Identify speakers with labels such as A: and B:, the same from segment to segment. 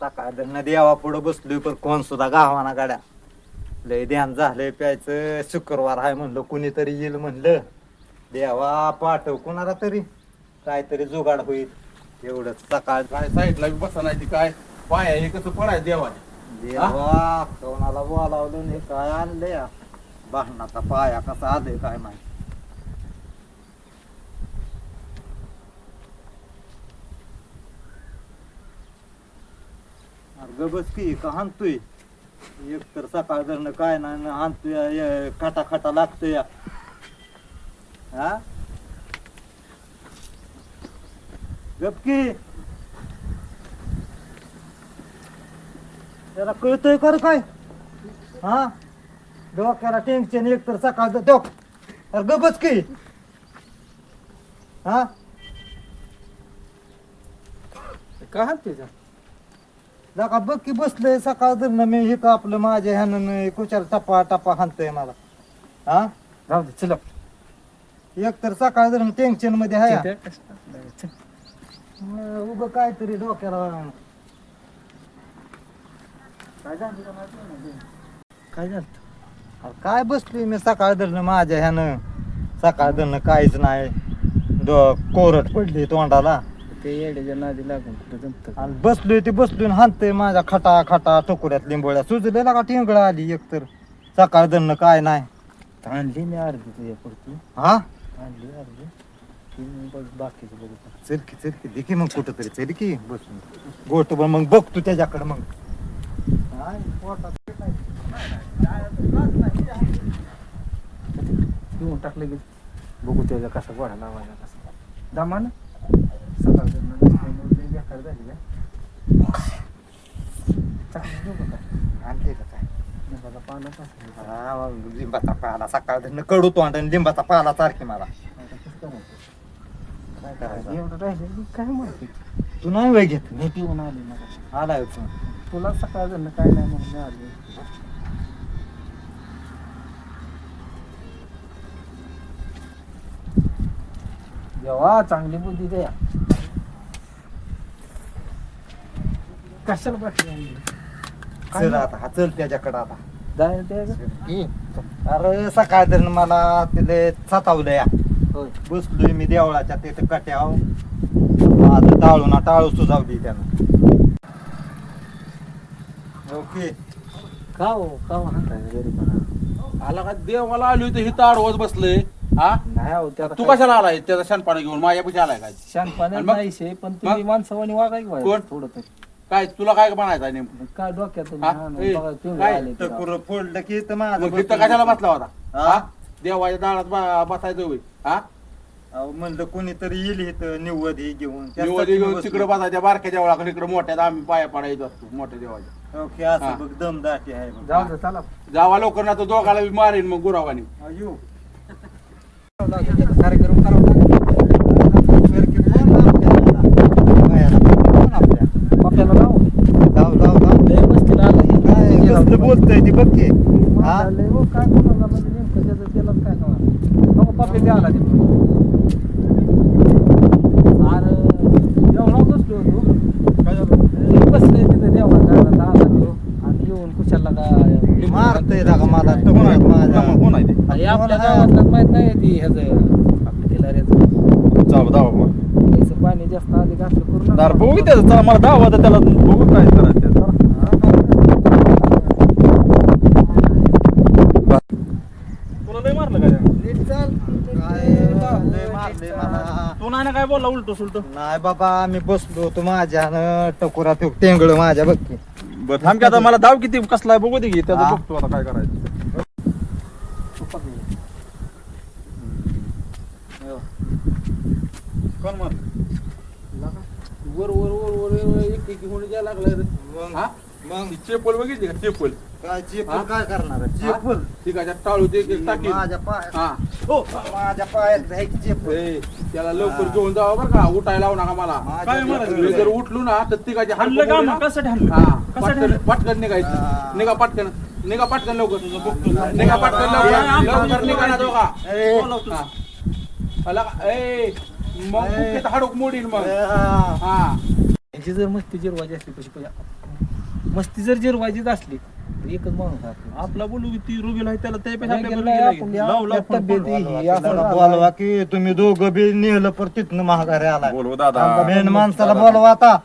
A: सकाळ देवा पुढं बसलोय पण कोण सुद्धा गावाना गाड्या. लय ध्यान झालंय प्यायचं. शुक्रवार आहे म्हणलं कुणीतरी येईल म्हणलं. देवा पाठव कुणाला तरी. काहीतरी जुगाड होईल. एवढंच. सकाळ
B: काय साईडला बसा नाही ती काय? पाय हे कसं पडाय देवाने
A: देवा कोणाला बोलावलं नाही काय आणलंय? या? भांडणाचा पाया कसा आलंय काय माहिती? अरे की का हाणतोय? एक तर सकाळ धरणं काय नाही न हाणतोय खाटा लागतोय. या. हा? गपकी. त्याला कळतोय कर काय? हा? डोक्याला टेन्शन एक तर सकाळ डोक अरे गबच की हा?
B: काय हात
A: जका बघ की बसलंय सकाळ धरणं मी हे का आपलं माझ्या ह्यानं कुचार टप्पा टप्पा हाणतोय मला. हा?
B: राहू दे चला.
A: एक तर सकाळ धरण टेन्शनमध्ये आहे. उग काहीतरी डोक्याला काय झालं नाही.
B: काय झालं
A: अरे काय बसलोय मी सकाळ धरणं माझ्या ह्यानं? सकाळ धरणं काहीच नाही. कोरट पडली तोंडाला.
B: ते येड्याच्या नादी लागून कुठं जमत?
A: आणि बसलोय ते बसलोय हानतय माझ्या खटा खटा टोकऱ्यात लिंबोळ्या. सुजलेला का टिंगळ आली एकतर सकाळ धरणं काय नाही.
B: आणली मी अर्धी तुझ्या पुरती.
A: हा?
B: आणली अर्धी. ती मी बघ बाकीचं बघू
A: चल की चल की. मग कुठं तरी चल की. बसून गोट पण मग बघ तू त्याच्याकडे मग. काय पोटात
B: घेऊन टाकलं की बघू त्याचा कसा गोळा लावायचा कसा दमा ना. सकाळ बेकार झाली का चांगलं का
A: आणते का काय
B: लिंबाचा पाला पाहिजे
A: हा, मग लिंबाचा पाला सकाळ धरणं कडू तोंड आणि लिंबाचा पाला सारखी मला
B: आता कसं करायचं
A: काय करायचं
B: एवढं राहिलं की काय माहिती
A: तू नाही वय घेत
B: मी पिऊन आली मला
A: आलाय तू
B: तुला सकाळ झालं काय नाही म्हणून मी आली देवा चांगली बुद्धी द्या कशाला बाटली आणली
A: चल. आता हा चल त्याच्याकडे आता.
B: जाय
A: अरे सकाळ धरण मला तिथे सतावलं या.
B: होय.
A: बसलोय मी देवळाच्या तिथे कट्याव माझं टाळू ना टाळू सुजावली त्यानं. ओके.
B: का हो का हो हाताय
C: आला का? देवाला आली होती हिथं आडवत बसले हा?
B: नाही हो त्याला
C: तू कशाला आलाय? त्याचा शानपाणी घेऊन माझ्यापाशी आलाय काय?
B: शानपाण्यात
C: आणि मग?
B: पण तुम्ही? माणसावानी वागाय
C: कोण?
B: थोडं तरी.
C: काय तुला काय बनायचं नेमकं
B: काय डोक्यात
C: हा? ए, काय?
A: टकुर फोडलं की तर माझं
C: मग
A: बसलं.
C: तिथं कशाला बसला होता
A: हा?
C: हा देवाच्या दारात बा- बसायचं होय हा
A: अहो, म्हणलं कोणीतरी येईल इथं निवड हे घेऊन त्यासाठी मी बसलो.
C: तिकडे बसायच्या बारक्या देवळाकडे इकडे मोठ्यात आम्ही पाया पडायचो असतो मोठ्या देवाच्या
A: ओके
C: हा.
A: असं बघ दमदाटी आहे बघ.
B: जाऊ दे चला
C: जावा लवकर ना तो दोघाला बी मारेन मग गुरावानी
A: अयो.
B: कार्यक्रम करावा
A: कर की फोन आपल्याला. बायाला फोन आपल्या.
B: आपल्याला लाव
A: लाव, लाव, लाव.
B: लय मस्ती लागली.
A: काय कसलं बोलतोय ती बघ की. हा?
B: लय हो, काय कोणाला म्हणजे नेमकं त्याचं काय बी आला तिथून. अरे देवळा बसलो होतो. लय बसले तिथे देवळा आला तो. आणि येऊन कुशाला का
A: मारतोय मला
C: कोण आहे? ते?
B: आपल्या गावातला माहीत नाही ती ह्याचं. आपल्या
C: दावा मग
B: पाणी जास्त आले का असं करू नका.
C: दार बघू की त्याचं. मला दावा तर त्याला. बघू काय करायचं त्याचं. तुला लय मारलं काय त्यानं?
A: नीट चाल. काय लय मारलंय मला.
C: तू नाही ना काय बोलला उलट सुलट
A: नाही बाबा मी बसलो होतो माझ्या टकुरात टेंगळ माझ्या बघ
C: बरं थांब की आता मला दाव किती कसला आहे बघू दे की त्याचं
A: हा.
C: बघतो आता काय करायचं कोण मारलं वर वर वर वर वर एक एक होऊन द्यायला लागलाय रे. हा
A: मग?
C: ती चेपल बघितली का? चेपल.
A: काय
C: हा?
A: चेपल काय करणार आहे?
C: हा?
A: चेपल
C: काय टाळू एक टाकी
A: माझ्या पायात.
C: हा.
A: हो माझ्या पायात आहे की चेपल.
C: ए, त्याला लवकर घेऊन जावं बरं का. उठायला लावू नका मला. काय? मी जर उठलो ना तर ती काय
D: हाणलं का मग? हाणलं?
C: हा. पटकन पटकन निघायचं.
A: हा.
C: निघा पटकन. निघा पटकन लवकर. निघा पटकन लवकर. लवकर निघा ना दोघा.
A: ए,
C: हा. आला का? ए मग
A: ए.
C: हाडूक मोडीन मग.
A: हा.
C: हा.
B: ह्याची जर मस्ती जिरवायची असली कशी पाहिजे मस्ती जर जिरवायचीच असली तर एकच माणूस आपला.
E: आपला बोलू की ती रुगेल आहे त्याला त्यापेक्षा आपल्या
B: गेलं
E: गेलं.
B: आपण तब्येत. ही.
A: बोलवा की तुम्ही दोघं बी नेलं पर तिथनं महागारी आला
D: बोलव दादा.
A: मेन माणसाला बोलवा आता.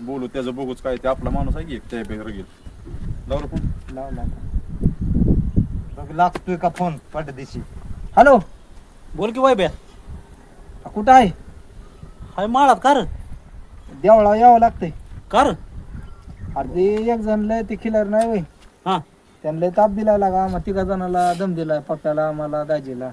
D: बोलू त्याचं बघूच काय ते आपला माणूस आहे की एक त्यापेक्षा रुगेल लाव रे फोन.
B: लावला.
A: बघ, लागतोय का फोन पडदिशी
B: हॅलो?
E: बोल की वाय ब्या
B: कुठं आहे?
E: हाय माळात कार
B: देवळा यावं लागतंय.
E: कार
B: अरे ते एक जण लय ते खिलार नाही वय
E: हा.
B: त्यांना लय ताप दिलाय लागा. आम्हा तिघा जणाला दम दिलाय पप्प्याला आम्हाला दाजीला.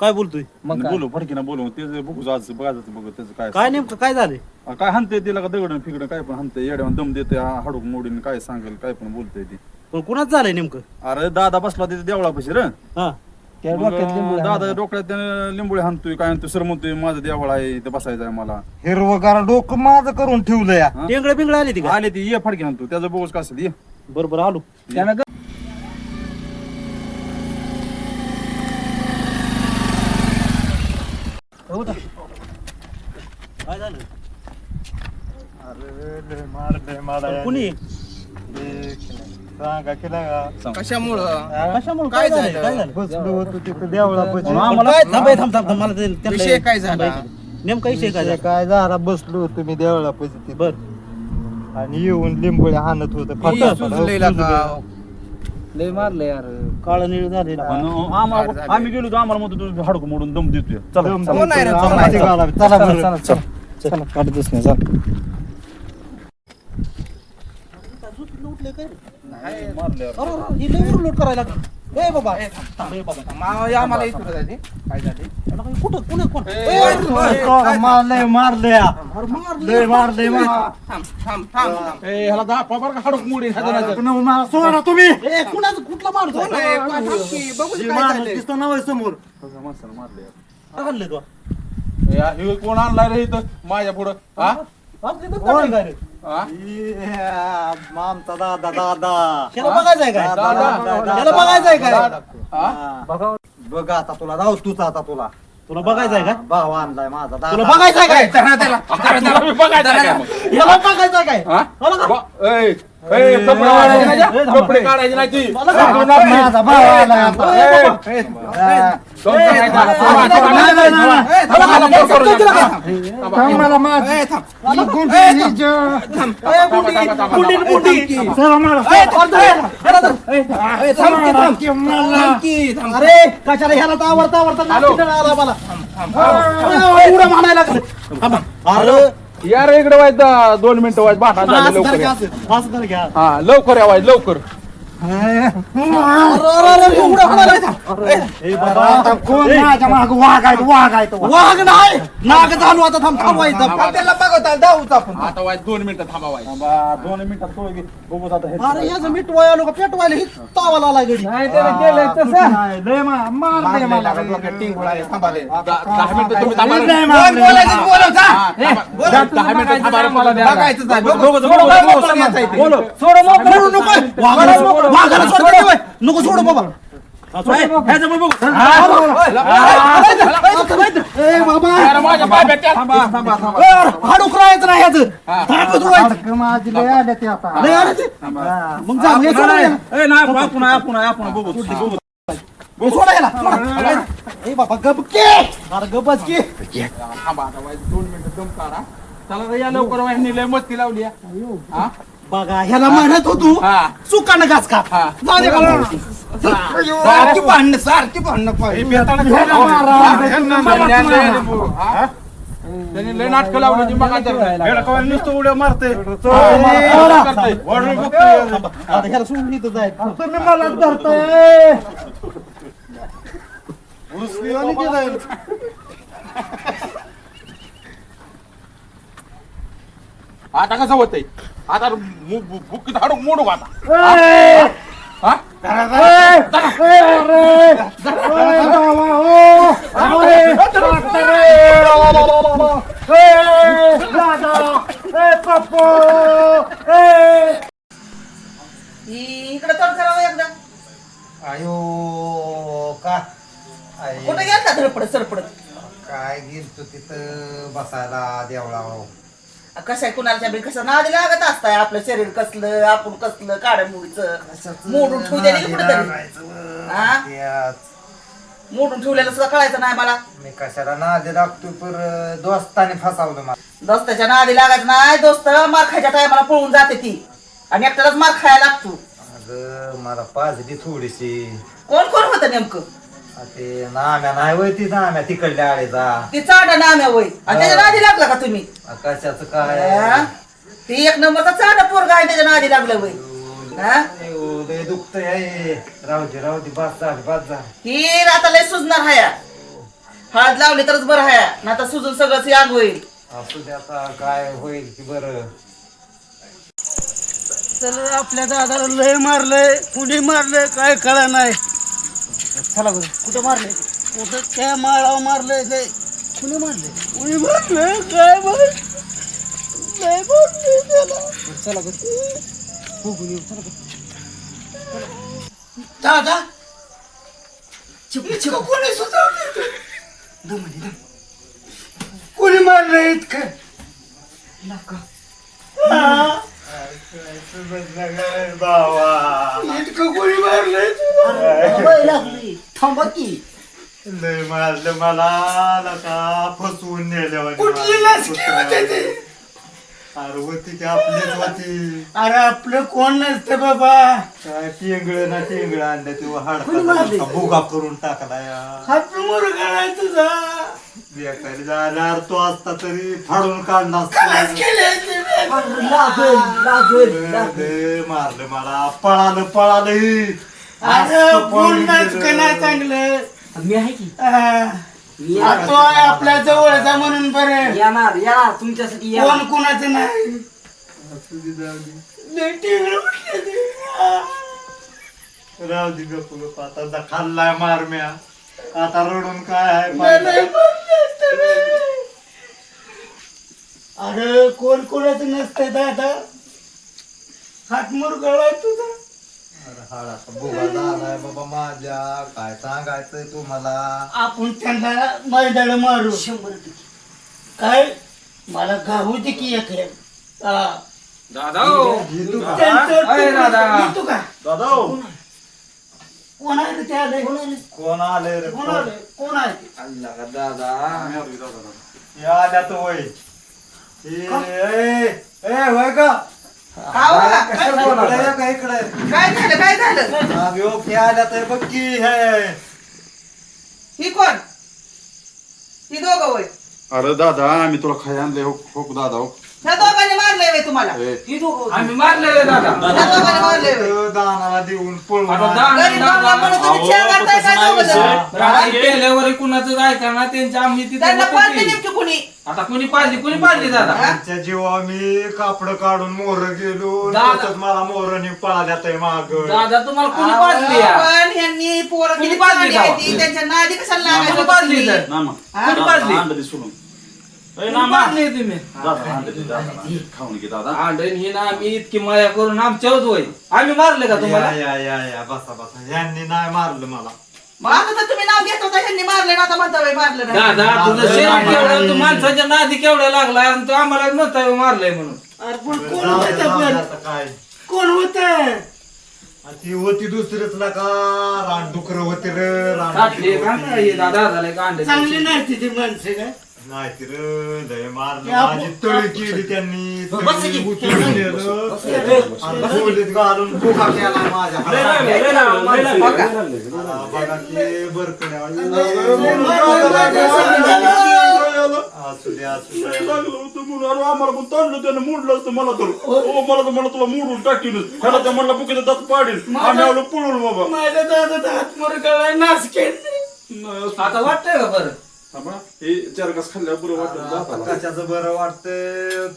E: काय बोलतोय?
B: मग काय?
D: बोलू फडकीना बोलू. त्याचं बघू आज बघायचं बघू त्याचं काय
E: काय नेमकं काय झालंय?
D: काय हाणते तिला का दगड फिगड काय पण हाणते येड्यावर दम देते हाडूक मोडीन काय सांगेल काय पण बोलते ती.
E: पण कुणाच झालंय नेमकं?
D: अरे दादा बसला तिथे देवळापाशी रे.
E: हा.
B: त्या डोक्यात लिंबू
D: दादा. डोक्यात त्याने लिंबोळी हाणतोय काय आणतोय सर म्हणतोय माझं देवळ आहे इथं बसायचं आहे मला.
A: हिरवगार डोकं माझं करून ठेवलं या?
E: टेंगळे बिंगळे आले ती का?
D: आले ती ये फडकी आणतो. त्याचं बघूच कसं ये.
E: बरोबर आलो.
B: त्यानं ग- हो का?
E: काय झालं?
A: अरे लय मार लय मार
E: कुणी?
A: सांगा केला का
F: कशामुळं?
E: कशामुळे? काय झालं? काय झालं?
A: बसलो होतो तिथं देवळा
E: आम्हाला थांब थांब थांब थांब, मला ते- त्यांना-
F: विषय काय झाला?
E: नेमका विषय काय झाला?
A: काय झाला? बसलो होतो मी देवळा पैसे
E: बर.
A: आणि येऊन लिंबोळी हाणत होत.
F: सुजलेला
B: लय मारलं यार.
E: काळ निळ झाले
D: आम्हाला आम्ही गेलो तर आम्हाला म्हणतो तू हाडूक मोडून दम देतोय. चला
F: कोण आहे रे, कोण आहे?
A: चला
B: चला
A: बरं.
B: चला चला चला काढतच नाही चला
E: लोट करायला लागला. ए बाबा.
F: मला इकडं जायचे. काय झाले?
E: कुठं कुणा कोण?
A: अरे, मारलंय मारलंय लय मारलंय मार
F: थांब थांब थांब. थांब.
E: ए ह्याला दहा बरं का हाडूक मोडी
A: पुन्हा मला सोडा तुम्ही.
E: ए कुणाचं कुठला माणूस
A: हे. दिसतं ना समोर?
C: हे कोण आणलाय रे इथं? माझ्या पुढं. हा?
E: रे?
C: हा?
A: ये, आमचा दादा दादा
E: ह्याला बघायचंय काय
A: दादा, दादा,
E: ह्याला बघायचंय काय
C: हा?
A: हा. बघ आता तुला राहू तूच आता तुला
E: तुला बघायचंय काय
A: भाव आणलाय माझा दादा
E: तुला बघायचंय काय
F: त्याला.
C: बघायचं आहे काय मग?
E: ह्याला बघायचंय काय
C: हा?
E: मला का?
C: ब- ऐ, ऐ, कपडे काढायचे नाही.
A: माझा भाव आता. हा.
E: ए,
A: नाही, नाही, नाही, नाही.
C: थांबा,
A: मला. चला मला.
F: की.
E: अरे कशाला ह्याला तर आवडता आवडता
C: हॅलो.
E: नाशिक आला मला अरे, उड्या मारायला लागले. थांबा. अरे
C: या रे इकडे व्हायचं दोन मिनिटं व्हायचं भांडण झालं लवकर या.
E: असं. घ्या.
C: हा लवकर या व्हायचं लवकर
A: कोण माझ्या माग वागायचं वागायचं
E: वाघ नाही नाग चालू आता थांब थांबवायचं
F: थांब, त्याला बघवता जाऊच आपण
C: आता व्हायचं दोन मिनिटं थांबा व्हायचं
D: थांबा, दोन मिनिटात तो घे. बघू आता हे
E: अरे याचं मिटवाय आलो का पेटवायला ही तावाला आला
B: नाही त्याने केलंय तसं
A: नाही, लय मा- मारलंय मला.
F: थांबाले.
C: दहा मिनिटं तुम्ही थांबा रे.
F: बोलायचं बोलव, जा.
C: हा, थांबा. दहा मिनिटं थांबा रे.
F: बघू.
C: हा.
E: हे सोडा.
D: ए, नाही, बघू
E: हे सोडा याला. सोडा. ए बाबा गप के अरे गपच की
C: थांबा आता व्हायचं दोन मिनिटं दम काढा चला रे, या लवकर वाहिनी लय मस्ती लावली या. हा
E: बघा ह्याला म्हणत होतो
C: हा.
E: चुकानं घास का
C: हा.
E: जा दे का
F: सारखी भांडणं सारखी भांडणं पाहिजे.
C: त्यांनी लय नाटक लावली ती मग आता
D: नुसतं उड्या मारते
C: करतोय.
D: वडील बघतोय.
E: आता ह्याला सोडून इथं जाय.
A: तुम्ही मला धरताय.
C: आता कसं होतंय? आता भुकीत हाडूक मोडू का आता हा?
F: इकडे तोंड करावं एकदा
A: अयो का आई,
F: कुठे गेलता धडपडत सरपडत
A: काय गेलतो तिथं बसायला देवळा
G: कसं आहे कुणाच्या बी कसं नादी लागत असताय आपलं शरीर कसलं आपण कसलं काढ मुडीचं. मोडून ठेवू कुठेतरी? हा? मोडून ठेवलेलं सुद्धा कळायचं नाही मला.
A: मी कशाला नादी लागतो पर दोस्ताने फसावलं मला.
G: दोस्ताच्या नादी लागायचं नाही दोस्त मार खायच्या टायमाला पळून जाते ती. आणि एकट्यालाच मार खायला लागतो.
A: अगं मला पाजली थोडीशी.
G: कोण कोण होतं नेमकं?
A: ते नाम्या नाही वय ती नाम्या तिकडल्या आळेचा.
G: ती चांडा नाम्या वय आणि त्याच्या नादी लागला का तुम्ही?
A: कशाचं काय?
G: हा? ती एक नंबरचा चांडा पोरगा आहे त्याच्या नादी लागलं वय हा?
A: लय दुखतंय आहे. राहू दे राहू दे बस झाली बस झाली.
G: ही आता लय सुजणार हाया. हळद लावली तरच बरं हाया. ना तर सुजून सगळंच याग होईल.
A: असू दे आता काय होईल की बरं.
F: तर आपल्या दादाला लय मारलंय कुणी मारलंय काय कळा नाही.
B: चला बरं. कुठं मारले?
F: कुठं त्या माळावर मारलंय लय कुणी मारलंय कुणी मारलंय काय मार लय मारलंय त्याला.
B: चला बरं. बघून येऊ चला बरं.
F: दादा? कोणी सुचवलं कोणी मारलंय इतकं हा? इतकं कोणी मारलंय
G: थांबा की.
A: लय मारलं मला लका फसवून नेलं
F: कुठली लस होते ते?
A: अरे होती की आपलीच होती.
F: अरे आपलं कोण नसतं बाबा.
A: काय टिंगळ ना टिंगळ आणलं ते हाडका भुगा करून टाकला या
F: हात मुरगा नाही तुझा.
A: बेकारी झाला तो असता तरी फाडून काढला असता लय मारलं मला. पळालं पळालं.
F: अरे. नाही चांगलं.
B: मी आहे की?
F: तो आपल्या जवळचा म्हणून बरं.
B: येणार येणार तुमच्यासाठी
F: कोण कोणाचं नाही?
A: असू दे, गप्प आता खाल्लाय मार म्या आता रडून काय आहे.
F: अरे कोण कोणाचं नसतं दादा? हात मुरगळा तुझा.
A: झालाय बाबा माझ्या काय सांगायचंय तुम्हाला
F: आपण त्यांना मैदान मारू
B: शंभर टक्के
F: काय मला घाऊ दे की एक. हा.
E: दादा हो.
A: घेतो का?
F: त्यांचं
E: अरे दादा.
F: घेतो का
A: दादा हो.
F: कोण आहे रे ते आले
A: कोण आले रे
F: कोण आले कोण आहे ते?
E: अल्ला का दादा
A: आल्या तर वय ए ए, ए, का?
G: काय?
A: इकडे इकडे.
G: काय झालं काय झालं?
A: हे तर बघ की हे.
G: ही कोण? ही दोघं वय
D: अरे दादा आम्ही तुला खाय आणले हो हो दादा हो.
G: ह्या दोघांनी वय तुम्हाला
D: ए,
B: ही दोघं
E: आम्ही मारले रे दादा
G: ह्या दोघांनी मारलंय वय
A: तो दानाला देऊन पळून
E: आता
A: आला.
E: दान-
G: गरीब मारला म्हणून तुम्ही छेड मारताय काय दोघं जण?
E: रात्री केल्यावर कुणाचं त्यांच्या आम्ही तिथे
G: त्यांना
E: होतो
G: पाळते
E: की.
G: नेमकी कुणी
E: आता कुणी पाजली कुणी पाजली दादा
A: त्यांच्या जीवा मी कापड काढून मोर गेलो
E: दादा.
A: त्याच्यात मला मोरनी पळाल्यात माग
E: दादा तुम्हाला कुणी पाजली या?
G: पण ह्यांनी पोरं
E: कुणी
G: किती
E: पाजली
G: चांगली
E: का?
G: आहे ती, त्यांच्या नादी कशाला
E: कुणी
G: लागायचं
E: पाजली
G: तुम्ही?
E: तर?
D: नामा
G: हा?
E: कुणी पाजली
D: अंड दे सोडून
E: कुणी तुम्ही.
D: दादा अंड दे दादा खाऊन घे दादा.
E: आंडण ही ना आम्ही इतकी माया करून आमच्यावर होय आम्ही मारले का तुम्हाला?
A: या या या बसा बसा. यांनी नाही मारलं मला.
G: मग आता तर तुम्ही नाव घेत होता ह्यांनी मारले ना आता म्हणता बाई मारलं नाही.
E: दादा तुझं
A: मारलंय,
E: शरीर
A: मारलंय.
E: केवढं तू माणसाच्या नादी केवढा लागला आणि तू आम्हाला म्हणता मारलंय म्हणून.
F: अरे पण कोण होतं पण?
A: आता काय?
F: कोण होत?
A: आणि ती होती दुसरीच ना का? रानडुकर होती रे रानडुकर
E: काय दादा झालं का अंडे
F: चांगली नाही तिथे माणसं काय?
A: नाही ती रे लय मारलं माझी तळी केली त्यांनी.
B: बस
A: तळी
B: की.
A: उचलून नेलं. आणि खोलीत घालून भुगा केला माझ्या.
B: लागले.
A: हा, बघा. की बरकड्यावाली. असू दे असू दे.
D: आम्हाला पण ताणलं त्यानं? मोडलं असतं मला तर. हो मला तर मला तुला मोडून टाकील त्याला त्या म्हणला बुकीचा दात पाडील आम्ही आलो पळून बाबा.
F: माझ्या दादा हात मुरगळा नाच
D: नाही, असं-
E: आता वाटतंय का बरं?
D: थांबा. हे चार घास खाल्ल्यावर बरं वाटलं
A: आता
D: दाताला.
A: कशाचं बरं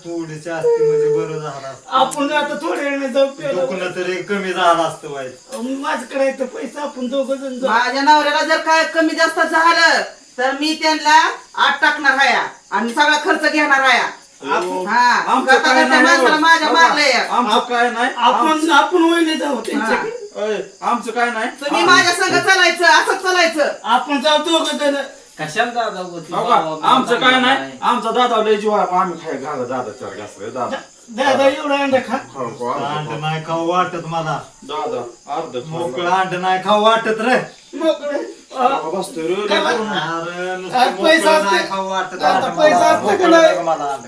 A: थोडीशी असती म्हणजे बरं झालं असतं.
F: आपण आता थोड्या वेळाने जाऊ पेलो
A: दुखणं तरी कमी झालं असतं वाईट
F: माझ्याकडे आहे पैसा आपण दोघं जण जाऊ.
G: माझ्या नवऱ्याला जर काय कमी जास्त झालं तर मी त्यांना आत टाकणार आहे आणि सगळा खर्च घेणार आहे हा
D: आमचं काय नाही
G: माणसाला
D: हो.
G: माझ्या मारलंय.
D: आमचं काय नाही
F: आपण आपण वहिनी जाऊ त्यांच्याकडे
D: अय, आमचं काय नाही.
G: तुम्ही माझ्या संग चालायचं असंच चालायचं.
F: आपण जाऊ दोघं जण.
B: कशाला दादा
D: हो का? आमचं काय नाही आमचा दादा लय जीव आहे आम्ही घाला दादा चार घास दादा
F: दादा एवढं अंडा खा
D: खाऊ खाऊ, अर्ध
A: अंड
D: खाऊ.
A: नाही खाऊ वाटत मला
D: दादा अर्ध.
A: मोकळं अंड नाही खाऊ वाटत रे
F: मोकळे
D: बाबा बसतोय रे, लय करू नका.
A: अरे नुसतं
F: आज पैसा
A: नाही
F: असते-
A: खाऊ वाटत
F: आता
A: अंड
F: पैसा
A: मला.
F: असतं का
A: मोकळं
F: नाही?
A: नाही मला अंड.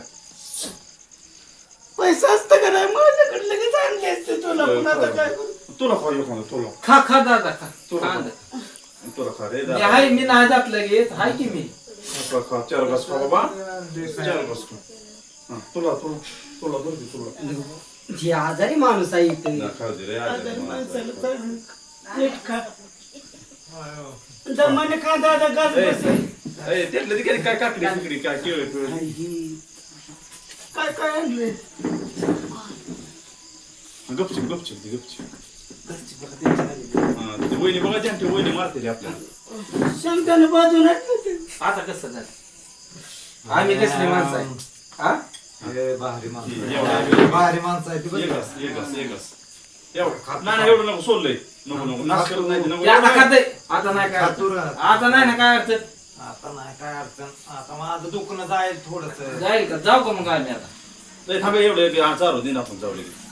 F: पैसा असतं का नाही माझ्याकडे लगेच आणले असते तुला पण आता काय करू?
D: तुला खाऊ एक म्हणलं, तुला
B: खा खा दादा खा
D: तुला
B: कांदा.
D: तुला रे
B: मी हाय मी नाही जात लगेच. हाय की मी?
D: खा, चार घास खा बाबा चार घास खा हा, तुला तुला तुला धर दे, तुला.
F: जी आजारी माणूस आहे इथे.
D: ना, खाऊ दे रे
F: आजारी
D: आजारी
F: माणसाला दमाने खा दादा गाज
D: ए,
F: बसेल.
D: ए, त्यातलं ते काय काय काकडी बिकडी काय केळ पिळ
F: काय काय आणले
D: गपचिप गपचिप ती गपचिप. हा, ती वहिनी बघा त्या वहिनी मारते रे आपल्याला.
F: शंकाने बाजून ते
B: आता कसं झालं? आम्ही कसली माणसं आहे? हा?
A: भारी माणसं आहे. भारी माणसं ती बरं.
D: घास. एवढं नाही नाही, एवढं नको सोडलंय. नको नको. नाश करत नाही
B: आता खाते आता नाही काय अडचण. आता नाही ना काय अडचण?
A: आता नाही काय अडचण. आता माझं दुखणं जाईल थोडस.
B: जाईल का? जाऊ का मग आम्ही आता?
D: नाही थांबे एवढं चालू दिन आपण जाऊ लगेच.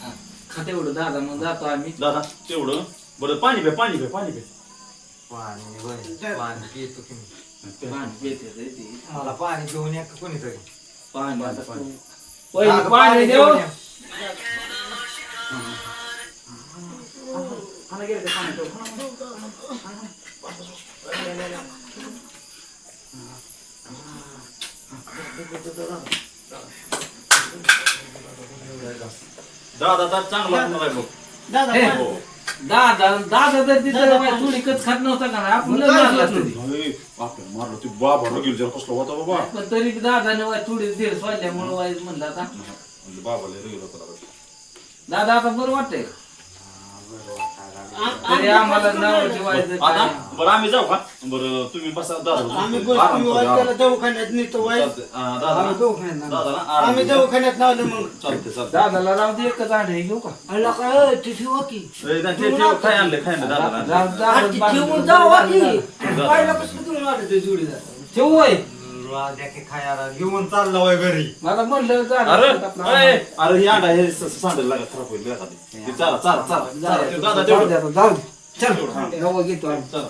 B: हा. खाते एवढं दादा मग जातो आम्ही
D: दादा तेवढं बरं पाणी पे पाणी पे पाणी पे
A: पाणी होय. पाणी पितो की मी.
B: पाणी पिते रे ते.
A: मला पाणी घेऊन या का कोणीतरी
B: पाणी
A: पाणी, पाणी.
B: पहिले
A: अगं,
B: पाणी देऊ
A: घेऊन या.
D: दादा दादा चांगला लागणार आहे बघ.
F: दादा
B: हे. दादा दादा तर तिथं बाई थोडी कच खात नव्हता का? आपण मारला तरी
D: अरे, आपल्या मारलं ते बाबा रगील जरा कसला होता बाबा.
B: पण तरी बी दादाने वाय थोडी धीर सोडल्यामुळे वाईट म्हणलं आता.
D: म्हणजे रगील होता दादा.
B: दादा आता बरं वाटतंय तरी आम्हाला नावाची वाईट
D: आता? बरं आम्ही जाऊ का? बरं तुम्ही बसा दादा
F: आम्ही
D: आराम
F: गोष्टी
D: करा,
F: त्याला
D: आराम.
F: दवाखान्यात नेतो वाईट
D: चालतंय. हा, दादा?
F: आम्ही
D: ना?
F: दवाखान्यात नाव.
D: दादा ना आराम
F: आम्ही
D: करा.
F: दवाखान्यात लावले मग.
D: चालतंय चालतंय.
B: दादाला राहू दे एकच आढे घेऊ का?
F: अल्ला काय ते ठेवा की.
D: ए, ते- ते- ते काय आणलं काय आणलं दादा
B: बांधून-
F: पाहिलं कसं ते जोडीदार.
B: ठेवू होय?
A: खायला घेऊन चालला घरी.
B: मला म्हणलं
D: अरे अरे हे अंडा हे स- खराब होईल बघा ते. ते चाला चाला चाला चाला ते दादा तेवढं.
B: जाऊ दे.
D: तेवढं, हा.
B: नवं घेतो आम्ही.
D: चला.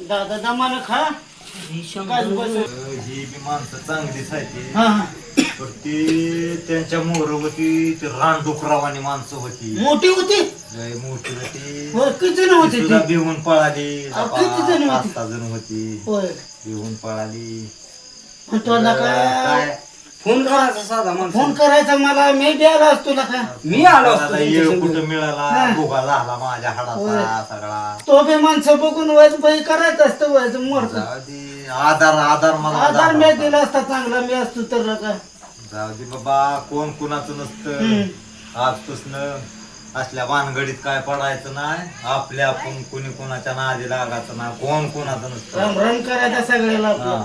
F: दादा दमानं खा.
A: ही बी माणसं चांगलीच आहे ती
F: हा.
A: पण ती त्यांच्या मोहर होती ती रानडुकरावानी माणसं होती.
F: मोठी होती?
A: लय मोठी होती.
F: होय किती जण
A: ती
F: होती
A: सुद्धा
F: ती
A: भिवून पळाली.
F: अहो, किती जण
A: पाच
F: होती?
A: सहा जण होती.
F: होय.
A: भिवून पळाली.
F: तुला काय?
A: काय?
F: फोन करायचा साधा फोन करायचा मला मी द्यायला असतो ना. का
B: मी आलो असतो
A: येळ
B: तुमच्या
A: कुठं. मिळाला
F: हा.
A: भोगा झाला माझ्या हाडाचा सगळा.
F: तो बी माणसं बघून व्हायचं बाई करायचं असतं व्हायचं मोडत
A: जाऊ दे. आधार आधार मला
F: आधार मी. दिला असता चांगला मी असतो तर का?
A: जाऊ दे बाबा कोण कुणाचं नसतं.
F: हम्म.
A: आजपासून असल्या भानगडीत काय पडायचं नाही आपल्या आपण कुणी कुणाच्या नादी लागायचं नाही कोण कुणाचं नसतं
F: राम करायचा सगळ्याला आपलं.
A: हा.